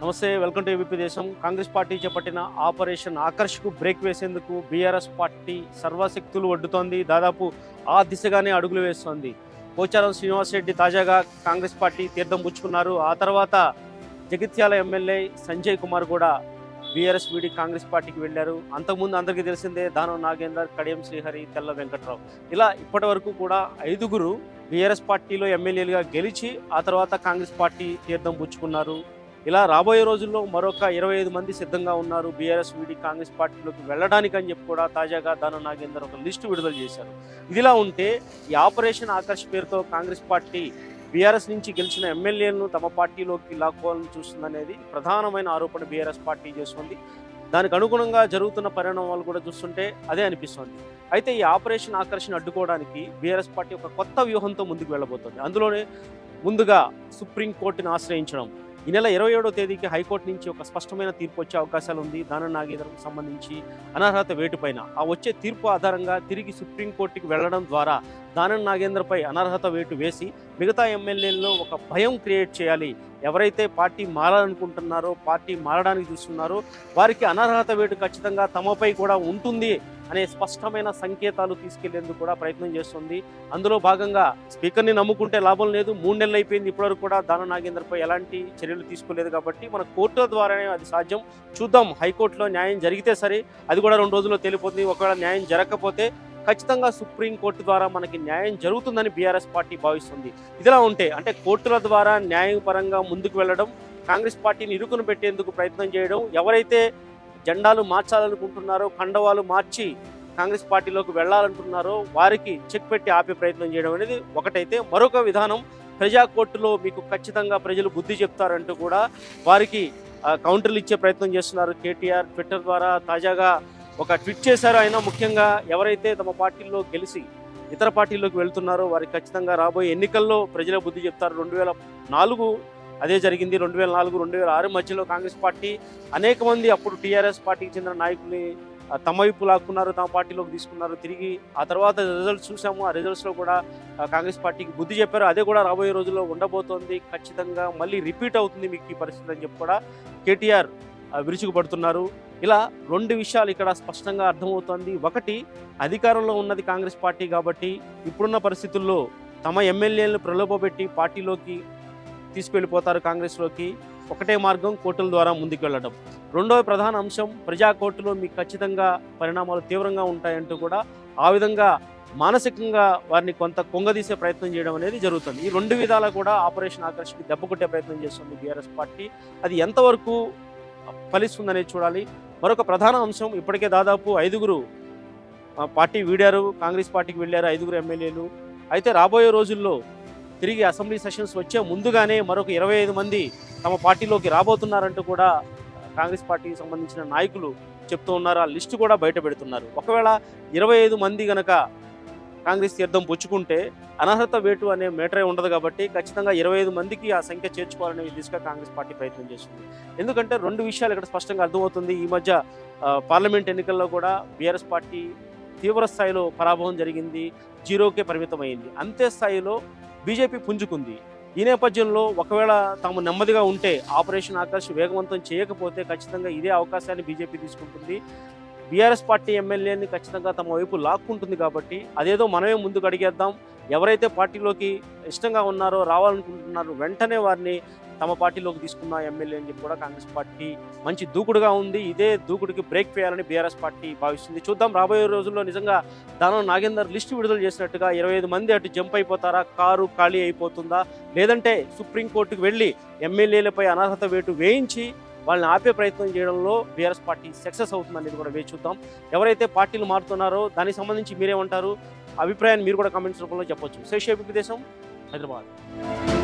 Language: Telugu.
నమస్తే welcome to ABP Desam. Congress party చేపట్టిన ఆపరేషన్ ఆకర్షకు బ్రేక్ వేసేందుకు బీఆర్ఎస్ పార్టీ సర్వశక్తులు ఒడ్డుతోంది. దాదాపు ఆ దిశగానే అడుగులు వేస్తోంది. పోచారం శ్రీనివాస్ రెడ్డి తాజాగా కాంగ్రెస్ పార్టీ తీర్థం పుచ్చుకున్నారు. ఆ తర్వాత జగిత్యాల ఎమ్మెల్యే సంజయ్ కుమార్ కూడా బీఆర్ఎస్ వీడి కాంగ్రెస్ పార్టీకి వెళ్ళారు. అంతకుముందు అందరికీ తెలిసిందే దానం నాగేందర్ కడియం శ్రీహరి తెల్ల వెంకట్రావు. ఇలా ఇప్పటి వరకు కూడా ఐదుగురు బీఆర్ఎస్ పార్టీలో ఎమ్మెల్యేలుగా గెలిచి ఆ తర్వాత కాంగ్రెస్ పార్టీ తీర్థం పుచ్చుకున్నారు. ఇలా రాబోయే రోజుల్లో మరొక ఇరవై ఐదు మంది సిద్ధంగా ఉన్నారు. బీఆర్ఎస్ వీడి కాంగ్రెస్ పార్టీలోకి వెళ్ళడానికి అని చెప్పి కూడా తాజాగా దాన నాగేందర్ ఒక లిస్టు విడుదల చేశారు. ఇదిలా ఉంటే ఈ ఆపరేషన్ ఆకర్ష్ పేరుతో కాంగ్రెస్ పార్టీ బీఆర్ఎస్ నుంచి గెలిచిన ఎమ్మెల్యేలను తమ పార్టీలోకి లాక్కోవాలని చూస్తుందనేది ప్రధానమైన ఆరోపణ బీఆర్ఎస్ పార్టీ చేస్తుంది. దానికి అనుగుణంగా జరుగుతున్న పరిణామాలు కూడా చూస్తుంటే అదే అనిపిస్తుంది. అయితే ఈ ఆపరేషన్ ఆకర్షణ అడ్డుకోవడానికి బీఆర్ఎస్ పార్టీ ఒక కొత్త వ్యూహంతో ముందుకు వెళ్ళబోతోంది. అందులోనే ముందుగా సుప్రీంకోర్టుని ఆశ్రయించడం ఈ నెల ఇరవై ఏడో తేదీకి హైకోర్టు నుంచి ఒక స్పష్టమైన తీర్పు వచ్చే అవకాశాలు ఉంది. దాన నాగేంద్రకు సంబంధించి అనర్హత వేటుపైన ఆ వచ్చే తీర్పు ఆధారంగా తిరిగి సుప్రీంకోర్టుకి వెళ్ళడం ద్వారా దానం నాగేంద్రపై అనర్హత వేటు వేసి మిగతా ఎమ్మెల్యేల్లో ఒక భయం క్రియేట్ చేయాలి. ఎవరైతే పార్టీ మారాలనుకుంటున్నారో పార్టీ మారడానికి చూస్తున్నారో వారికి అనర్హత వేటు ఖచ్చితంగా తమపై కూడా ఉంటుంది. అనే స్పష్టమైన సంకేతాలు తీసుకెళ్ళేందుకు కూడా ప్రయత్నం చేస్తుంది. అందులో భాగంగా స్పీకర్ని నమ్ముకుంటే లాభం లేదు. మూడు నెలలు అయిపోయింది. ఇప్పటివరకు కూడా దాన నాగేందర్పై ఎలాంటి చర్యలు తీసుకోలేదు కాబట్టి మన కోర్టుల ద్వారానే అది సాధ్యం. చూద్దాం. హైకోర్టులో న్యాయం జరిగితే సరే అది కూడా రెండు రోజుల్లో తెలిపోతుంది. ఒకవేళ న్యాయం జరగకపోతే ఖచ్చితంగా సుప్రీంకోర్టు ద్వారా మనకి న్యాయం జరుగుతుందని బీఆర్ఎస్ పార్టీ భావిస్తుంది. ఇదిలా ఉంటే అంటే కోర్టుల ద్వారా న్యాయపరంగా ముందుకు వెళ్ళడం కాంగ్రెస్ పార్టీని ఇరుకును పెట్టేందుకు ప్రయత్నం చేయడం ఎవరైతే జెండాలు మార్చాలనుకుంటున్నారో కండవాలు మార్చి కాంగ్రెస్ పార్టీలోకి వెళ్ళాలంటున్నారో వారికి చెక్ పెట్టి ఆపే ప్రయత్నం చేయడం అనేది ఒకటైతే. మరొక విధానం ప్రజా కోర్టులో మీకు ఖచ్చితంగా ప్రజలు బుద్ధి చెప్తారంటూ కూడా వారికి కౌంటర్లు ఇచ్చే ప్రయత్నం చేస్తున్నారు. కేటీఆర్ ట్విట్టర్ ద్వారా తాజాగా ఒక ట్వీట్ చేశారు ఆయన. ముఖ్యంగా ఎవరైతే తమ పార్టీల్లో గెలిచి ఇతర పార్టీల్లోకి వెళ్తున్నారో వారికి ఖచ్చితంగా రాబోయే ఎన్నికల్లో ప్రజల బుద్ధి చెప్తారు. రెండు వేల నాలుగు అదే జరిగింది రెండు వేల నాలుగు రెండు వేల ఆరు మధ్యలో కాంగ్రెస్ పార్టీ అనేక మంది అప్పుడు టీఆర్ఎస్ పార్టీకి చెందిన నాయకుల్ని తమ వైపు లాక్కున్నారు తమ పార్టీలోకి తీసుకున్నారు. తిరిగి ఆ తర్వాత రిజల్ట్స్ చూసాము. ఆ రిజల్ట్స్లో కూడా కాంగ్రెస్ పార్టీకి బుద్ధి చెప్పారు. అదే కూడా రాబోయే రోజుల్లో ఉండబోతోంది. ఖచ్చితంగా మళ్ళీ రిపీట్ అవుతుంది మీకు ఈ పరిస్థితి అని చెప్పి కూడా కేటీఆర్ విరుచుకుపడుతున్నారు. ఇలా రెండు విషయాలు ఇక్కడ స్పష్టంగా అర్థమవుతోంది. ఒకటి అధికారంలో ఉన్నది కాంగ్రెస్ పార్టీ కాబట్టి ఇప్పుడున్న పరిస్థితుల్లో తమ ఎమ్మెల్యేలను ప్రలోభపెట్టి పార్టీలోకి తీసుకెళ్ళిపోతారు కాంగ్రెస్లోకి. ఒకటే మార్గం కోర్టుల ద్వారా ముందుకు వెళ్ళడం రెండవ ప్రధాన అంశం ప్రజా కోర్టులో మీకు ఖచ్చితంగా పరిణామాలు తీవ్రంగా ఉంటాయంటూ కూడా ఆ విధంగా మానసికంగా వారిని కొంత కొంగదీసే ప్రయత్నం చేయడం అనేది జరుగుతుంది. ఈ రెండు విధాలా కూడా ఆపరేషన్ ఆకర్షణకి దెబ్బ కొట్టే ప్రయత్నం చేస్తుంది బీఆర్ఎస్ పార్టీ. అది ఎంతవరకు ఫలిస్తుందనేది చూడాలి. మరొక ప్రధాన అంశం ఇప్పటికే దాదాపు ఐదుగురు పార్టీ వీడారు. కాంగ్రెస్ పార్టీకి వెళ్ళారు ఐదుగురు ఎమ్మెల్యేలు. అయితే రాబోయే రోజుల్లో తిరిగి అసెంబ్లీ సెషన్స్ వచ్చే ముందుగానే మరొక ఇరవై ఐదు మంది తమ పార్టీలోకి రాబోతున్నారంటూ కూడా కాంగ్రెస్ పార్టీకి సంబంధించిన నాయకులు చెప్తూ ఉన్నారు. ఆ లిస్టు కూడా బయట పెడుతున్నారు. ఒకవేళ ఇరవై ఐదు మంది గనక కాంగ్రెస్ తీర్థం పుచ్చుకుంటే అనర్హత వేటు అనే మేటరే ఉండదు కాబట్టి ఖచ్చితంగా ఇరవై ఐదు మందికి ఆ సంఖ్య చేర్చుకోవాలనే దిశగా కాంగ్రెస్ పార్టీ ప్రయత్నం చేస్తుంది. ఎందుకంటే రెండు విషయాలు ఇక్కడ స్పష్టంగా అర్థమవుతుంది. ఈ మధ్య పార్లమెంట్ ఎన్నికల్లో కూడా బీఆర్ఎస్ పార్టీ తీవ్ర స్థాయిలో పరాభవం జరిగింది. జీరోకే పరిమితమైంది. అంతే స్థాయిలో బీజేపీ పుంజుకుంది. ఈ నేపథ్యంలో ఒకవేళ తాము నెమ్మదిగా ఉంటే ఆపరేషన్ ఆకాశ్ వేగవంతం చేయకపోతే ఖచ్చితంగా ఇదే అవకాశాన్ని బీజేపీ తీసుకుంటుంది. బీఆర్ఎస్ పార్టీ ఎమ్మెల్యేని ఖచ్చితంగా తమ వైపు లాక్కుంటుంది కాబట్టి అదేదో మనమే ముందుకు అడిగేద్దాం. ఎవరైతే పార్టీలోకి ఇష్టంగా ఉన్నారో రావాలనుకుంటున్నారో వెంటనే వారిని తమ పార్టీలోకి తీసుకున్న ఎమ్మెల్యే అని చెప్పి కూడా కాంగ్రెస్ పార్టీ మంచి దూకుడుగా ఉంది. ఇదే దూకుడుకి బ్రేక్ వేయాలని బీఆర్ఎస్ పార్టీ భావిస్తుంది. చూద్దాం రాబోయే రోజుల్లో నిజంగా దానం నాగేందర్ లిస్టు విడుదల చేసినట్టుగా ఇరవై ఐదు మంది అటు జంప్ అయిపోతారా? కారు ఖాళీ అయిపోతుందా? లేదంటే సుప్రీంకోర్టుకు వెళ్ళి ఎమ్మెల్యేలపై అనర్హత వేటు వేయించి వాళ్ళని ఆపే ప్రయత్నం చేయడంలో బీఆర్ఎస్ పార్టీ సక్సెస్ అవుతుంది అనేది కూడా వేచి చూద్దాం. ఎవరైతే పార్టీలు మారుతున్నారో దానికి సంబంధించి మీరేమంటారు? అభిప్రాయాన్ని మీరు కూడా కామెంట్స్ రూపంలో చెప్పొచ్చు. శేషేపి దేశం హైదరాబాద్.